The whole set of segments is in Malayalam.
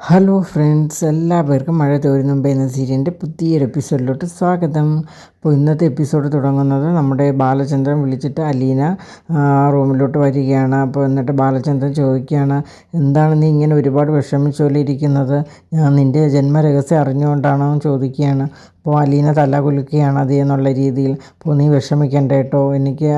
ഹലോ ഫ്രണ്ട്സ് എല്ലാവർക്കും മഴ തോരുന്ന. എന്ന സീരിയലിന്റെ പുതിയൊരു എപ്പിസോഡിലോട്ട് സ്വാഗതം. അപ്പോൾ ഇന്നത്തെ എപ്പിസോഡ് തുടങ്ങുന്നത് നമ്മുടെ ബാലചന്ദ്രൻ വിളിച്ചിട്ട് അലീന റൂമിലോട്ട് വരികയാണ്. അപ്പോൾ എന്നിട്ട് ബാലചന്ദ്രൻ ചോദിക്കുകയാണ് എന്താണ് നീ ഇങ്ങനെ ഒരുപാട് വിഷമിച്ചുകൊണ്ടിരിക്കുന്നത് ഞാൻ നിന്റെ ജന്മരഹസ്യം അറിഞ്ഞുകൊണ്ടാണോ? ചോദിക്കുകയാണ്. അപ്പോൾ അലീന തല കുലുക്കുകയാണ് അത് എന്നുള്ള രീതിയിൽ. അപ്പോൾ നീ വിഷമിക്കണ്ട കേട്ടോ. എനിക്ക്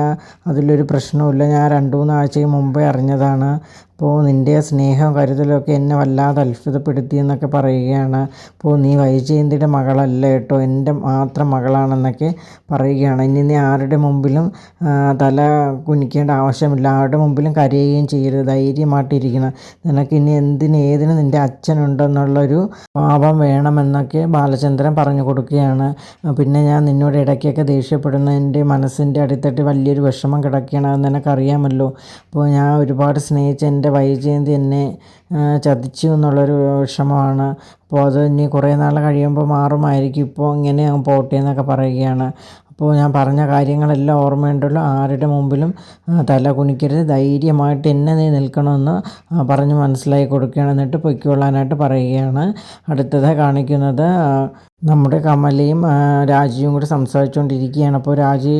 അതിലൊരു പ്രശ്നവുമില്ല. ഞാൻ രണ്ട് മൂന്ന് ആഴ്ചയ്ക്ക് മുമ്പേ അറിഞ്ഞതാണ്. അപ്പോൾ നിന്റെ സ്നേഹം കരുതലൊക്കെ എന്നെ വല്ലാതെ അത്ഭുതപ്പെടുത്തി എന്നൊക്കെ പറയുകയാണ്. അപ്പോൾ നീ വൈജയന്തിയുടെ മകളല്ല കേട്ടോ. എന്റെ മാത്രം മകളാണെന്നൊക്കെ പറയുകയാണ്. ഇനി നീ ആരുടെ മുമ്പിലും തല കുനിക്കേണ്ട ആവശ്യമില്ല. ആരുടെ മുമ്പിലും കരയുകയും ചെയ്യരുത്. ധൈര്യമായിട്ടിരിക്കണം. നിനക്ക് ഇനി എന്തിന് ഏതിന് നിന്റെ അച്ഛനുണ്ടെന്നുള്ളൊരു പാപം വേണമെന്നൊക്കെ ബാലചന്ദ്രൻ പറഞ്ഞു കൊടുക്കുകയാണ്. പിന്നെ ഞാൻ നിന്നോട് ഇടയ്ക്കൊക്കെ ദേഷ്യപ്പെടുന്ന എന്റെ മനസ്സിന്റെ അടിത്തട്ട് വലിയൊരു വിഷമം കിടക്കുകയാണ്. അത് നിനക്കറിയാമല്ലോ. അപ്പോൾ ഞാൻ ഒരുപാട് സ്നേഹിച്ച് എന്റെ വൈജയന്തി എന്നെ ചതിച്ചു എന്നുള്ളൊരു വിഷമമാണ്. അപ്പോൾ അത് ഇനി കുറേ നാൾ കഴിയുമ്പോൾ മാറുമായിരിക്കും. ഇപ്പോൾ ഇങ്ങനെ പോട്ടെ എന്നൊക്കെ പറയുകയാണ്. അപ്പോൾ ഞാൻ പറഞ്ഞ കാര്യങ്ങളെല്ലാം ഓർമ്മയുണ്ടല്ലോ. ആരുടെ മുമ്പിലും തല കുനിക്കരുത്. ധൈര്യമായിട്ട് എന്നെ നീ നിൽക്കണമെന്ന് പറഞ്ഞ് മനസ്സിലാക്കി കൊടുക്കുകയാണ്. എന്നിട്ട് പൊയ്ക്കൊള്ളാനായിട്ട് പറയുകയാണ്. അടുത്തത് കാണിക്കുന്നത് നമ്മുടെ കമലയും രാജിയും കൂടി സംസാരിച്ചുകൊണ്ടിരിക്കുകയാണ് അപ്പോൾ രാജ്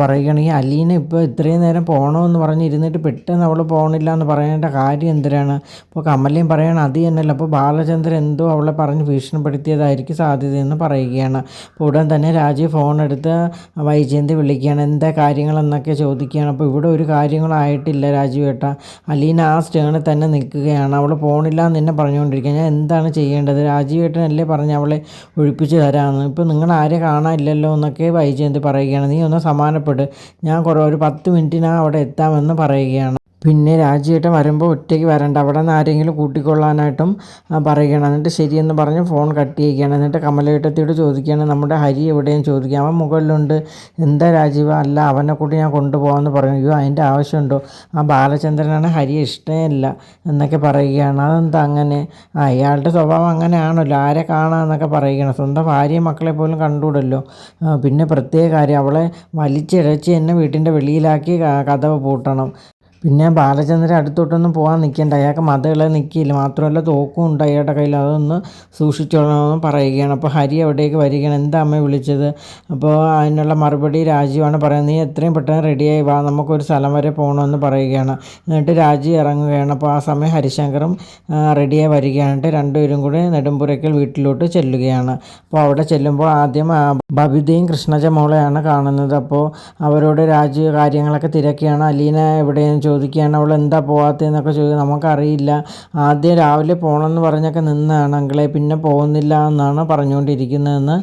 പറയുകയാണെങ്കിൽ അലീന ഇപ്പോൾ ഇത്രയും നേരം പോകണമെന്ന് പറഞ്ഞിരുന്നിട്ട് പെട്ടെന്ന് അവൾ പോകണില്ല എന്ന് പറയേണ്ട കാര്യം എന്തിനാണ്? അപ്പോൾ കമലയും പറയണം അത് തന്നെയല്ല അപ്പോൾ ബാലചന്ദ്രൻ എന്തോ അവളെ പറഞ്ഞ് ഭീഷണിപ്പെടുത്തിയതായിരിക്കും സാധ്യതയെന്ന് പറയുകയാണ്. അപ്പോൾ ഉടൻ തന്നെ രാജ് ഫോൺ എടുത്ത് വൈജയന്തി വിളിക്കുകയാണ് എന്താ കാര്യങ്ങളെന്നൊക്കെ ചോദിക്കുകയാണ്. അപ്പോൾ ഇവിടെ ഒരു കാര്യങ്ങളായിട്ടില്ല രാജു ഏട്ട. അലീന ആ സ്റ്റേണിൽ തന്നെ നിൽക്കുകയാണ്. അവൾ പോകണില്ല എന്ന് തന്നെ പറഞ്ഞുകൊണ്ടിരിക്കുക ഞാൻ എന്താണ് ചെയ്യേണ്ടത്? രാജീവേട്ടൻ ഏട്ടനല്ലേ പറഞ്ഞ് അവളെ ഒഴിപ്പിച്ച് തരാമെന്ന് ഇപ്പോൾ നിങ്ങൾ ആരെ കാണാനില്ലല്ലോ എന്നൊക്കെ വൈജയന്തി പറയുകയാണ്. നീ ഒന്ന് സമാനപ്പെട്ട് ഞാൻ കുറേ ഒരു പത്ത് മിനിറ്റിനകം അവിടെ എത്താമെന്ന് പറയുകയാണ്. പിന്നെ രാജിയേട്ടൻ വരുമ്പോൾ ഒറ്റയ്ക്ക് വരണ്ട. അവിടെ നിന്ന് ആരെങ്കിലും കൂട്ടിക്കൊള്ളാനായിട്ടും പറയുകയാണ് എന്നിട്ട് ശരിയെന്ന് പറഞ്ഞ് ഫോൺ കട്ട് ചെയ്യുകയാണ് എന്നിട്ട് കമലേട്ടത്തിയോട് ചോദിക്കുകയാണ് നമ്മുടെ ഹരി എവിടെയും ചോദിക്കുക അവൻ മുകളിലുണ്ട്. എന്താ രാജീവ? അല്ല അവനെ കൂടി ഞാൻ കൊണ്ടുപോകാമെന്ന് പറഞ്ഞു. അയ്യോ അതിന്റെ ആവശ്യമുണ്ടോ? ആ ബാലചന്ദ്രനാണ് ഹരി ഇഷ്ടമല്ല എന്നൊക്കെ പറയുകയാണ്. അതെന്താ അങ്ങനെ? അയാളുടെ സ്വഭാവം അങ്ങനെയാണല്ലോ. ആരെ കാണാമെന്നൊക്കെ പറയുകയാണ്. സ്വന്തം ഭാര്യയും മക്കളെ പോലും കണ്ടുകൂടല്ലോ. പിന്നെ പ്രത്യേക കാര്യം അവളെ വലിച്ചിഴച്ച് എന്നെ വീട്ടിന്റെ വെളിയിലാക്കി കഥ പൂട്ടണം. പിന്നെ ബാലചന്ദ്രൻ അടുത്തോട്ടൊന്നും പോകാൻ നിൽക്കേണ്ട അയാൾക്ക് മതകളെ നിൽക്കില്ല മാത്രമല്ല തോക്കും ഉണ്ട് അയാളുടെ കയ്യിൽ. അതൊന്ന് സൂക്ഷിച്ചോളണമെന്ന് പറയുകയാണ്. അപ്പോൾ ഹരി അവിടേക്ക് വരികയാണ്. എന്താ അമ്മ വിളിച്ചത്? അപ്പോൾ അതിനുള്ള മറുപടി രാജീവാണ് പറയുന്നത്. നീ എത്രയും പെട്ടെന്ന് റെഡിയായി വാ. നമുക്കൊരു സ്ഥലം വരെ പോകണമെന്ന് പറയുകയാണ്. എന്നിട്ട് രാജി ഇറങ്ങുകയാണ്. അപ്പോൾ ആ സമയം ഹരിശങ്കറും റെഡിയായി വരികയാണ്. രണ്ടുപേരും കൂടി നെടുമ്പുരയ്ക്കൽ വീട്ടിലോട്ട് ചെല്ലുകയാണ്. അപ്പോൾ അവിടെ ചെല്ലുമ്പോൾ ആദ്യം ബബിതയും കൃഷ്ണജ മോളെയാണ് കാണുന്നത്. അപ്പോൾ അവരോട് രാജീവ് കാര്യങ്ങളൊക്കെ തിരക്കിയാണ്. അലീന എവിടെയും ചോദിക്കുകയാണ് അവൾ എന്താ പോകാത്തതെന്നൊക്കെ ചോദിക്കുക. നമുക്കറിയില്ല. ആദ്യം രാവിലെ പോകണമെന്ന് പറഞ്ഞൊക്കെ നിന്നാണ്. അങ്കിളെ പിന്നെ പോകുന്നില്ല എന്നാണ് പറഞ്ഞുകൊണ്ടിരിക്കുന്നതെന്ന്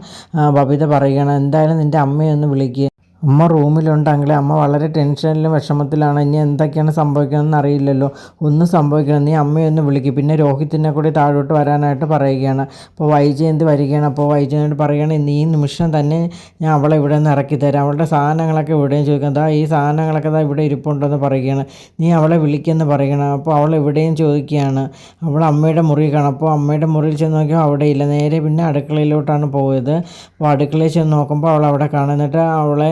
ബബിത പറയുകയാണ്. എന്തായാലും നിന്റെ അമ്മയൊന്ന് വിളിക്കുക അമ്മ റൂമിലുണ്ടെങ്കിൽ അമ്മ വളരെ ടെൻഷനിലും വിഷമത്തിലാണ്. ഇനി എന്തൊക്കെയാണ് സംഭവിക്കുന്നതെന്ന് അറിയില്ലല്ലോ. ഒന്നും സംഭവിക്കണം നീ അമ്മയൊന്ന് വിളിക്കും. പിന്നെ രോഹിത്തിനെ കൂടി താഴോട്ട് വരാനായിട്ട് പറയുകയാണ്. അപ്പോൾ വൈജയന്തി വരികയാണ്? അപ്പോൾ വൈജയന്തി പറയുകയാണ് നീ ഈ നിമിഷം തന്നെ ഞാൻ അവളെ ഇവിടെ നിന്ന് ഇറക്കി തരാം. അവളുടെ സാധനങ്ങളൊക്കെ ഇവിടെയും ചോദിക്കാം ദാ ഈ സാധനങ്ങളൊക്കെ ദാ ഇവിടെ ഇരിപ്പുണ്ടെന്ന് പറയുകയാണ്. നീ അവളെ വിളിക്കുമെന്ന് പറയണം അപ്പോൾ അവൾ ഇവിടെയും ചോദിക്കുകയാണ്. അവൾ അമ്മയുടെ മുറി കാണാം. അപ്പോൾ അമ്മയുടെ മുറിയിൽ ചെന്ന് നോക്കിയാൽ അവിടെ ഇല്ല. നേരെ പിന്നെ അടുക്കളയിലോട്ടാണ് പോയത്. അപ്പോൾ അടുക്കളയിൽ ചെന്ന് നോക്കുമ്പോൾ അവൾ അവിടെ കാണുന്നിട്ട് അവളെ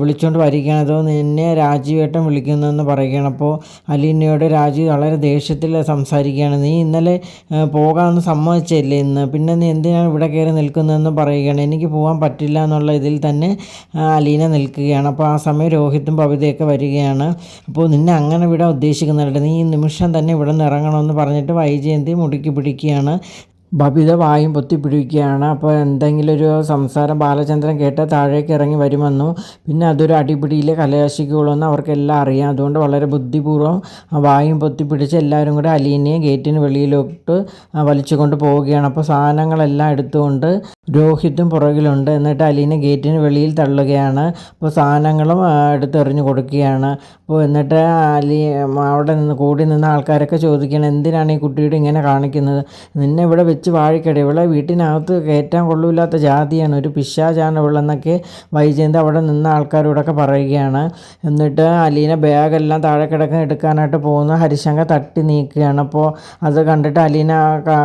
വിളിച്ചുകൊണ്ട് വരികയാണ്. അതോ നിന്നെ രാജീവേട്ടൻ വിളിക്കുന്നതെന്ന് പറയുകയാണ്. അപ്പോൾ അലീനയോട് രാജീവ് വളരെ ദേഷ്യത്തിൽ സംസാരിക്കുകയാണ്. നീ ഇന്നലെ പോകാമെന്ന് സമ്മതിച്ചല്ലേ ഇന്ന്? പിന്നെ നീ എന്തിനാണ് ഇവിടെ കയറി നിൽക്കുന്നതെന്ന് പറയുകയാണ്. എനിക്ക് പോകാൻ പറ്റില്ല എന്നുള്ള ഇതിൽ തന്നെ അലീന നിൽക്കുകയാണ്. അപ്പോൾ ആ സമയം രോഹിത്തും പവിതയൊക്കെ വരികയാണ്. അപ്പോൾ നിന്നെ അങ്ങനെ വിടാൻ ഉദ്ദേശിക്കുന്നുണ്ട് നീ ഈ നിമിഷം തന്നെ ഇവിടെ നിന്ന് ഇറങ്ങണമെന്ന് പറഞ്ഞിട്ട് വൈജയന്തി മുടുക്കി പിടിക്കുകയാണ്. ബബിത വായും പൊത്തിപ്പിടിക്കുകയാണ്. അപ്പോൾ എന്തെങ്കിലും ഒരു സംസാരം ബാലചന്ദ്രൻ കേട്ട് താഴേക്ക് ഇറങ്ങി വരുമെന്നും പിന്നെ അതൊരു അടിപിടിയിലെ കലയാശിക്കുള്ളൂ അവർക്കെല്ലാം അറിയാം. അതുകൊണ്ട് വളരെ ബുദ്ധിപൂർവം വായും പൊത്തിപ്പിടിച്ച് എല്ലാവരും കൂടെ അലീനയെ ഗേറ്റിന് വെളിയിലോട്ട് വലിച്ചുകൊണ്ട് പോവുകയാണ്. അപ്പോൾ സാധനങ്ങളെല്ലാം എടുത്തുകൊണ്ട് രോഹിത്തും പുറകിലുണ്ട്. എന്നിട്ട് അലീന ഗേറ്റിന് വെളിയിൽ തള്ളുകയാണ്. അപ്പോൾ സാധനങ്ങളും എടുത്തെറിഞ്ഞു കൊടുക്കുകയാണ്. അപ്പോൾ എന്നിട്ട് അലി അവിടെ നിന്ന് കൂടി നിന്ന് ആൾക്കാരൊക്കെ ചോദിക്കുകയാണ് എന്തിനാണ് ഈ കുട്ടിയുടെ ഇങ്ങനെ കാണിക്കുന്നത്? നിന്നെ ഇവിടെ വെച്ച് വാഴിക്കട ഇവളെ വീട്ടിനകത്ത് കയറ്റാൻ കൊള്ളൂല്ലാത്ത ജാതിയാണ്. ഒരു പിശാചാണ് ഇവളെന്നൊക്കെ വൈജയന്ത് അവിടെ നിന്ന ആൾക്കാരോടൊക്കെ പറയുകയാണ്. എന്നിട്ട് അലീന ബാഗെല്ലാം താഴെ കിടക്കുന്ന എടുക്കാനായിട്ട് പോകുന്ന ഹരിശങ്കർ തട്ടി നീക്കുകയാണ്. അപ്പോൾ അത് കണ്ടിട്ട് അലീന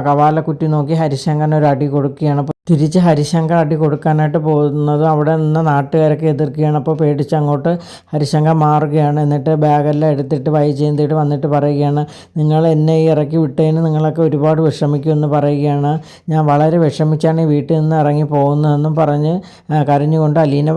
കവാല കുറ്റി നോക്കി ഹരിശങ്കറിന് ഒരു അടി കൊടുക്കുകയാണ്. തിരിച്ച് ഹരിശങ്കർ അടി കൊടുക്കാനായിട്ട് പോകുന്നത് അവിടെ നിന്ന് നാട്ടുകാരൊക്കെ എതിർക്കുകയാണ്. അപ്പോൾ പേടിച്ച് അങ്ങോട്ട് ഹരിശങ്കർ മാറുകയാണ്. എന്നിട്ട് ബാഗെല്ലാം എടുത്തിട്ട് വൈ ചെയ്തിട്ട് വന്നിട്ട് പറയുകയാണ് നിങ്ങൾ എന്നെ ഈ ഇറക്കി വിട്ടതിന് നിങ്ങളൊക്കെ ഒരുപാട് വിഷമിക്കുമെന്ന് പറയുകയാണ്. ഞാൻ വളരെ വിഷമിച്ചാണ് ഈ വീട്ടിൽ നിന്ന് ഇറങ്ങി പോകുന്നതെന്നും പറഞ്ഞ് കരഞ്ഞുകൊണ്ട് അലീന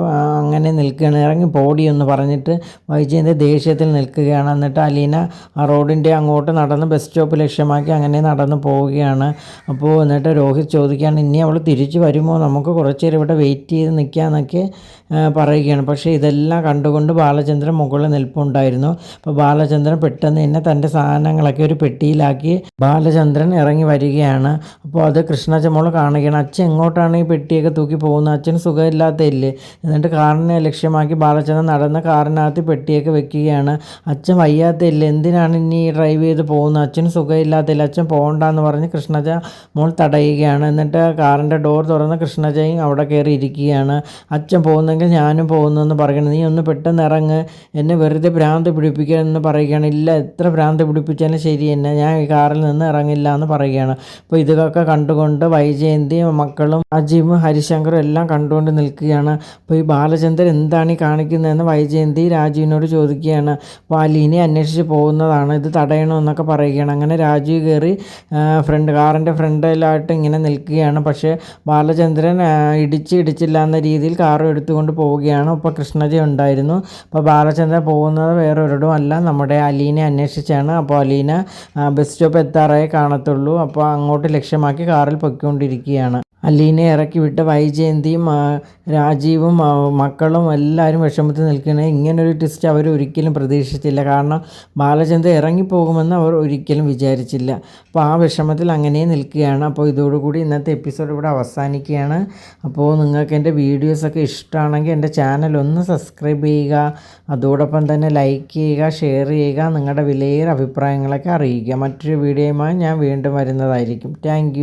അങ്ങനെ നിൽക്കുകയാണ്. ഇറങ്ങി പോടി എന്ന് പറഞ്ഞിട്ട് വൈജയന്തി ദേഷ്യത്തിൽ നിൽക്കുകയാണ്. എന്നിട്ട് അലീന ആ റോഡിന്റെ അങ്ങോട്ട് നടന്ന് ബസ് സ്റ്റോപ്പ് ലക്ഷ്യമാക്കി അങ്ങനെ നടന്ന് പോവുകയാണ്. അപ്പോൾ എന്നിട്ട് രോഹിത് ചോദിക്കുകയാണ് ഇനി അവൾ തിരിച്ചു വരുമോ? നമുക്ക് കുറച്ച് നേരം ഇവിടെ വെയിറ്റ് ചെയ്ത് നിൽക്കാമെന്നൊക്കെ പറയുകയാണ്. പക്ഷേ ഇതെല്ലാം കണ്ടുകൊണ്ട് ബാലചന്ദ്രൻ മുകളിൽ നിൽപ്പുണ്ടായിരുന്നു. അപ്പോൾ ബാലചന്ദ്രൻ പെട്ടെന്ന് തന്നെ തന്റെ സാധനങ്ങളൊക്കെ ഒരു പെട്ടിയിലാക്കി ബാലചന്ദ്രൻ ഇറങ്ങി വരികയാണ്. അപ്പോൾ അത് കൃഷ്ണച്ചമോൾ കാണുകയാണ്. അച്ഛൻ എങ്ങോട്ടാണ് ഈ പെട്ടിയൊക്കെ തൂക്കി പോകുന്നത്? അച്ഛന് സുഖമില്ലാത്തയില്ലേ എന്നിട്ട് കാറിനെ ലക്ഷ്യമാക്കി ബാലചന്ദ്രൻ നടന്ന് കാറിനകത്ത് പെട്ടിയൊക്കെ വെക്കുകയാണ്. അച്ഛൻ വയ്യാത്തയില്ല എന്തിനാണ് ഇനി ഡ്രൈവ് ചെയ്ത് പോകുന്നത്? അച്ഛന് സുഖമില്ലാത്തയില്ല അച്ഛൻ പോകണ്ടെന്ന് പറഞ്ഞ് കൃഷ്ണച്ച മോൾ തടയുകയാണ്. എന്നിട്ട് കാറിന്റെ ഡോർ തുറന്ന് കൃഷ്ണജയും അവിടെ കയറി ഇരിക്കുകയാണ്. അച്ഛൻ പോകുന്നെങ്കിൽ ഞാനും പോകുന്നെന്ന് പറയണം. നീ ഒന്ന് പെട്ടെന്ന് ഇറങ്ങ്. എന്നെ വെറുതെ ഭ്രാന്ത് പിടിപ്പിക്കുക എന്ന് പറയുകയാണ്. ഇല്ല എത്ര ഭ്രാന്ത് പിടിപ്പിച്ചാലും ശരി തന്നെ ഞാൻ ഈ കാറിൽ നിന്ന് ഇറങ്ങില്ല എന്ന് പറയുകയാണ്. അപ്പോൾ ഇതൊക്കെ കണ്ടുകൊണ്ട് വൈജയന്തി മക്കളും അജിമും ഹരിശങ്കറും എല്ലാം കണ്ടുകൊണ്ട് നിൽക്കുകയാണ്. അപ്പോൾ ഈ ബാലചന്ദ്രൻ എന്താണ് ഈ കാണിക്കുന്നതെന്ന് വൈജയന്തി രാജുവിനോട് ചോദിക്കുകയാണ്. അപ്പോൾ അലീനെ അന്വേഷിച്ച് പോകുന്നതാണ്. ഇത് തടയണമെന്നൊക്കെ പറയുകയാണ്. അങ്ങനെ രാജീവ് കയറി ഫ്രണ്ട് കാറിന്റെ ഫ്രണ്ടിലായിട്ട് ഇങ്ങനെ നിൽക്കുകയാണ്. പക്ഷേ ബാലചന്ദ്രൻ ഇടിച്ച് ഇടിച്ചില്ല എന്ന രീതിയിൽ കാർ എടുത്തുകൊണ്ട് പോവുകയാണ്. ഇപ്പോൾ കൃഷ്ണജ ഉണ്ടായിരുന്നു. അപ്പോൾ ബാലചന്ദ്രൻ പോകുന്നത് വേറെ അല്ല നമ്മുടെ അലീനെ അന്വേഷിച്ചാണ്. അപ്പോൾ അലീന ബസ് സ്റ്റോപ്പ് എത്താറായി കാണത്തുള്ളൂ. അപ്പോൾ അങ്ങോട്ട് ലക്ഷ്യമാക്കി കാറിൽ പൊയ്ക്കൊണ്ടിരിക്കുകയാണ്. അലീനെ ഇറക്കി വിട്ട വൈജയന്തിയും രാജീവും മക്കളും എല്ലാവരും വിഷമത്തിൽ നിൽക്കുന്നത് ഇങ്ങനൊരു ട്വിസ്റ്റ് അവർ ഒരിക്കലും പ്രതീക്ഷിച്ചില്ല. കാരണം ബാലചന്ദ്രൻ ഇറങ്ങിപ്പോകുമെന്ന് അവർ ഒരിക്കലും വിചാരിച്ചില്ല. അപ്പോൾ ആ വിഷമത്തിൽ അങ്ങനെ നിൽക്കുകയാണ്. അപ്പോൾ ഇതോടുകൂടി ഇന്നത്തെ എപ്പിസോഡ് ഇവിടെ അവസാനിക്കുകയാണ്. അപ്പോൾ നിങ്ങൾക്ക് എന്റെ വീഡിയോസൊക്കെ ഇഷ്ടമാണെങ്കിൽ എന്റെ ചാനൽ ഒന്ന് സബ്സ്ക്രൈബ് ചെയ്യുക. അതോടൊപ്പം തന്നെ ലൈക്ക് ചെയ്യുക ഷെയർ ചെയ്യുക നിങ്ങളുടെ വിലയേറെ അഭിപ്രായങ്ങളൊക്കെ അറിയിക്കുക. മറ്റൊരു വീഡിയോയുമായി ഞാൻ വീണ്ടും വരുന്നതായിരിക്കും. താങ്ക്